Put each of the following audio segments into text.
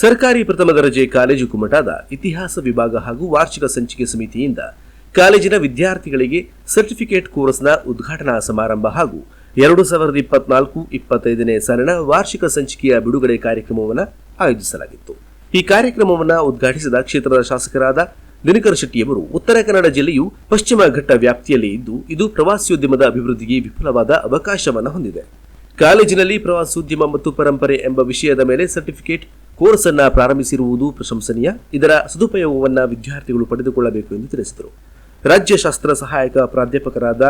ಸರ್ಕಾರಿ ಪ್ರಥಮ ದರ್ಜೆ ಕಾಲೇಜು ಕುಮಟಾದ ಇತಿಹಾಸ ವಿಭಾಗ ಹಾಗೂ ವಾರ್ಷಿಕ ಸಂಚಿಕೆ ಸಮಿತಿಯಿಂದ ಕಾಲೇಜಿನ ವಿದ್ಯಾರ್ಥಿಗಳಿಗೆ ಸರ್ಟಿಫಿಕೇಟ್ ಕೋರ್ಸ್ನ ಉದ್ಘಾಟನಾ ಸಮಾರಂಭ ಹಾಗೂ ಎರಡು ಸಾವಿರದ ಇಪ್ಪತ್ನಾಲ್ಕು ಇಪ್ಪತ್ತೈದನೇ ಸಾಲಿನ ವಾರ್ಷಿಕ ಸಂಚಿಕೆಯ ಬಿಡುಗಡೆ ಕಾರ್ಯಕ್ರಮವನ್ನು ಆಯೋಜಿಸಲಾಗಿತ್ತು. ಈ ಕಾರ್ಯಕ್ರಮವನ್ನು ಉದ್ಘಾಟಿಸಿದ ಕ್ಷೇತ್ರದ ಶಾಸಕರಾದ ದಿನಕರ ಶೆಟ್ಟಿಯವರು ಉತ್ತರ ಕನ್ನಡ ಜಿಲ್ಲೆಯು ಪಶ್ಚಿಮ ಘಟ್ಟ ವ್ಯಾಪ್ತಿಯಲ್ಲಿ ಇದ್ದು, ಇದು ಪ್ರವಾಸೋದ್ಯಮದ ಅಭಿವೃದ್ಧಿಗೆ ವಿಫಲವಾದ ಅವಕಾಶವನ್ನು ಹೊಂದಿದೆ. ಕಾಲೇಜಿನಲ್ಲಿ ಪ್ರವಾಸೋದ್ಯಮ ಮತ್ತು ಪರಂಪರೆ ಎಂಬ ವಿಷಯದ ಮೇಲೆ ಸರ್ಟಿಫಿಕೇಟ್ ಕೋರ್ಸ್ ಅನ್ನ ಪ್ರಾರಂಭಿಸಿರುವುದು ಪ್ರಶಂಸನೀಯ. ಇದರ ಸದುಪಯೋಗವನ್ನು ವಿದ್ಯಾರ್ಥಿಗಳು ಪಡೆದುಕೊಳ್ಳಬೇಕು ಎಂದು ತಿಳಿಸಿದರು. ರಾಜ್ಯಶಾಸ್ತ್ರ ಸಹಾಯಕ ಪ್ರಾಧ್ಯಾಪಕರಾದ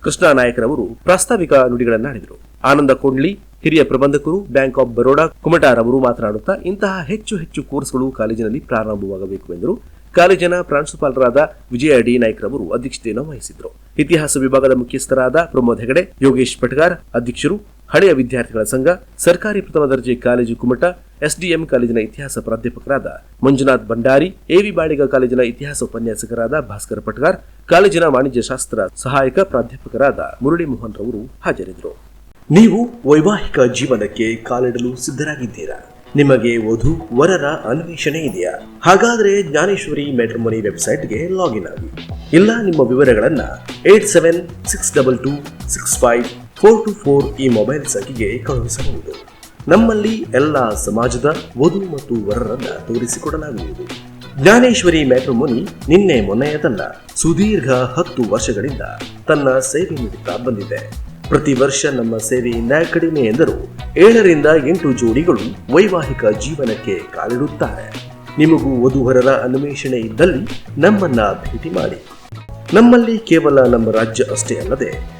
ಕೃಷ್ಣ ನಾಯಕರವರು ಪ್ರಾಸ್ತಾವಿಕ ನುಡಿಗಳನ್ನಾಡಿದರು. ಆನಂದ ಕೊಂಡ್ಲಿ, ಹಿರಿಯ ಪ್ರಬಂಧಕರು, ಬ್ಯಾಂಕ್ ಆಫ್ ಬರೋಡಾ, ಕುಮಟಾರ್ ಅವರು ಮಾತನಾಡುತ್ತಾ, ಇಂತಹ ಹೆಚ್ಚು ಹೆಚ್ಚು ಕೋರ್ಸ್ಗಳು ಕಾಲೇಜಿನಲ್ಲಿ ಪ್ರಾರಂಭವಾಗಬೇಕು ಎಂದರು. ಕಾಲೇಜಿನ ಪ್ರಾಂಶುಪಾಲರಾದ ವಿಜಯ ಡಿ. ನಾಯ್ಕರವರು ಅಧ್ಯಕ್ಷತೆಯನ್ನು ವಹಿಸಿದರು ಇತಿಹಾಸ ವಿಭಾಗದ ಮುಖ್ಯಸ್ಥರಾದ ಪ್ರಮೋದ್ ಹೆಗಡೆ, ಯೋಗೇಶ್ ಪಟಗಾರ್, ಅಧ್ಯಕ್ಷರು, ಹಳೆಯ ವಿದ್ಯಾರ್ಥಿಗಳ ಸಂಘ, ಸರ್ಕಾರಿ ಪ್ರಥಮ ದರ್ಜೆ ಕಾಲೇಜು ಕುಮಟ ಎಸ್ಡಿಎಂ ಕಾಲೇಜಿನ ಇತಿಹಾಸ ಪ್ರಾಧ್ಯಾಪಕರಾದ ಮಂಜುನಾಥ್ ಭಂಡಾರಿ ಎವಿ ಬಾಳಿಗ ಕಾಲೇಜಿನ ಇತಿಹಾಸ ಉಪನ್ಯಾಸಕರಾದ ಭಾಸ್ಕರ್ ಪಟ್ಗಾರ್, ಕಾಲೇಜಿನ ವಾಣಿಜ್ಯಶಾಸ್ತ್ರ ಸಹಾಯಕ ಪ್ರಾಧ್ಯಾಪಕರಾದ ಮುರಳಿ ಮೋಹನ್ ರವರು ಹಾಜರಿದ್ದರು. ನೀವು ವೈವಾಹಿಕ ಜೀವನಕ್ಕೆ ಕಾಲಿಡಲು ಸಿದ್ಧರಾಗಿದ್ದೀರಾ? ನಿಮಗೆ ವಧು, ವರರ ಅನ್ವೇಷಣೆ ಇದೆಯಾ? ಹಾಗಾದ್ರೆ ಜ್ಞಾನೇಶ್ವರಿ ಮೆಟ್ರಮನಿ ವೆಬ್ಸೈಟ್ಗೆ ಲಾಗಿನ್ ಆಗಿ. ಇಲ್ಲ, ನಿಮ್ಮ ವಿವರಗಳನ್ನ eight seven six double two six five four two four ಈ ಮೊಬೈಲ್ ಸಂಖ್ಯೆಗೆ ಕಳುಹಿಸಬಹುದು. ನಮ್ಮಲ್ಲಿ ಎಲ್ಲ ಸಮಾಜದ ವಧು ಮತ್ತು ವರರನ್ನ ತೋರಿಸಿಕೊಡಲಾಗುವುದು. ಜ್ಞಾನೇಶ್ವರಿ ಮ್ಯಾಟ್ರಿಮೋನಿ ನಿನ್ನೆ ಮೊನ್ನೆಯದಲ್ಲ, ಸುದೀರ್ಘ ಹತ್ತು ವರ್ಷಗಳಿಂದ ತನ್ನ ಸೇವೆ ನೀಡುತ್ತಾ ಬಂದಿದೆ. ಪ್ರತಿ ವರ್ಷ ನಮ್ಮ ಸೇವೆಯಿಂದ ಕಡಿಮೆ ಎಂದರೂ. ಏಳರಿಂದ ಎಂಟು ಜೋಡಿಗಳು ವೈವಾಹಿಕ ಜೀವನಕ್ಕೆ ಕಾಲಿಡುತ್ತಾರೆ. ನಿಮಗೂ ವಧುವರರ ಅನ್ವೇಷಣೆ ಇದ್ದಲ್ಲಿ ನಮ್ಮನ್ನ ಭೇಟಿ ಮಾಡಿ. ನಮ್ಮಲ್ಲಿ ಕೇವಲ ನಮ್ಮ ರಾಜ್ಯ ಅಷ್ಟೇ ಅಲ್ಲದೆ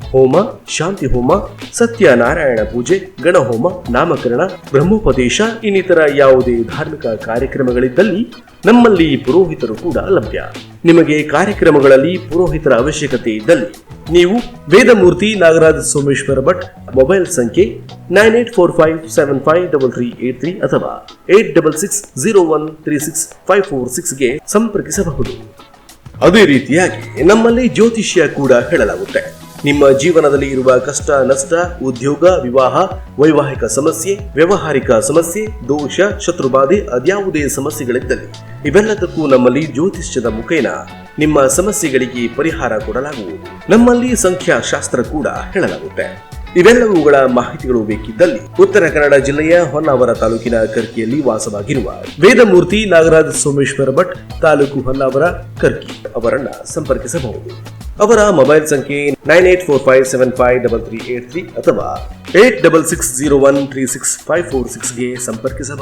ಹೋಮ, ಶಾಂತಿ ಹೋಮ, ಸತ್ಯನಾರಾಯಣ ಪೂಜೆ, ಗಣಹೋಮ, ನಾಮಕರಣ, ಬ್ರಹ್ಮೋಪದೇಶ, ಇನ್ನಿತರ ಯಾವುದೇ ಧಾರ್ಮಿಕ ಕಾರ್ಯಕ್ರಮಗಳಿದ್ದಲ್ಲಿ ನಮ್ಮಲ್ಲಿ ಪುರೋಹಿತರು ಕೂಡ ಲಭ್ಯ. ನಿಮಗೆ ಕಾರ್ಯಕ್ರಮಗಳಲ್ಲಿ ಪುರೋಹಿತರ ಅವಶ್ಯಕತೆ ಇದ್ದಲ್ಲಿ ನೀವು ವೇದಮೂರ್ತಿ ನಾಗರಾಜ ಸೋಮೇಶ್ವರ ಭಟ್ ಮೊಬೈಲ್ ಸಂಖ್ಯೆ nine eight four five seven five double three eight three ಅಥವಾ eight double six zero one three six five four ಸಿಕ್ಸ್ಗೆ ಸಂಪರ್ಕಿಸಬಹುದು. ಅದೇ ರೀತಿಯಾಗಿ ನಮ್ಮಲ್ಲಿ ಜ್ಯೋತಿಷ್ಯ ಕೂಡ ಹೇಳಲಾಗುತ್ತೆ. ನಿಮ್ಮ ಜೀವನದಲ್ಲಿ ಇರುವ ಕಷ್ಟ, ನಷ್ಟ, ಉದ್ಯೋಗ, ವಿವಾಹ, ವೈವಾಹಿಕ ಸಮಸ್ಯೆ, ವ್ಯವಹಾರಿಕ ಸಮಸ್ಯೆ, ದೋಷ, ಶತ್ರುಬಾಧೆ ಅದ್ಯಾವುದೇ ಸಮಸ್ಯೆಗಳಿದ್ದಲ್ಲಿ ಇವೆಲ್ಲದಕ್ಕೂ ನಮ್ಮಲ್ಲಿ ಜ್ಯೋತಿಷ್ಯದ ಮುಖೇನ ನಿಮ್ಮ ಸಮಸ್ಯೆಗಳಿಗೆ ಪರಿಹಾರ ಕೊಡಲಾಗುವುದು. ನಮ್ಮಲ್ಲಿ ಸಂಖ್ಯಾಶಾಸ್ತ್ರ ಕೂಡ ಹೇಳಲಾಗುತ್ತೆ. ಇವೆಲ್ಲವುಗಳ ಮಾಹಿತಿಗಳು ಬೇಕಿದ್ದಲ್ಲಿ ಉತ್ತರ ಕನ್ನಡ ಜಿಲ್ಲೆಯ ಹೊನ್ನಾವರ ತಾಲೂಕಿನ ಕರ್ಕಿಯಲ್ಲಿ ವಾಸವಾಗಿರುವ ವೇದಮೂರ್ತಿ ನಾಗರಾಜ ಸೋಮೇಶ್ವರ ಭಟ್, ತಾಲೂಕು ಹೊನ್ನಾವರ ಕರ್ಕಿ ಅವರನ್ನ ಸಂಪರ್ಕಿಸಬಹುದು. ಅವರ ಮೊಬೈಲ್ ಸಂಖ್ಯೆ nine eight four five seven five double three eight three ಅಥವಾ eight double six zero one three six five four ಸಿಕ್ಸ್ಗೆ ಸಂಪರ್ಕಿಸಬಹುದು.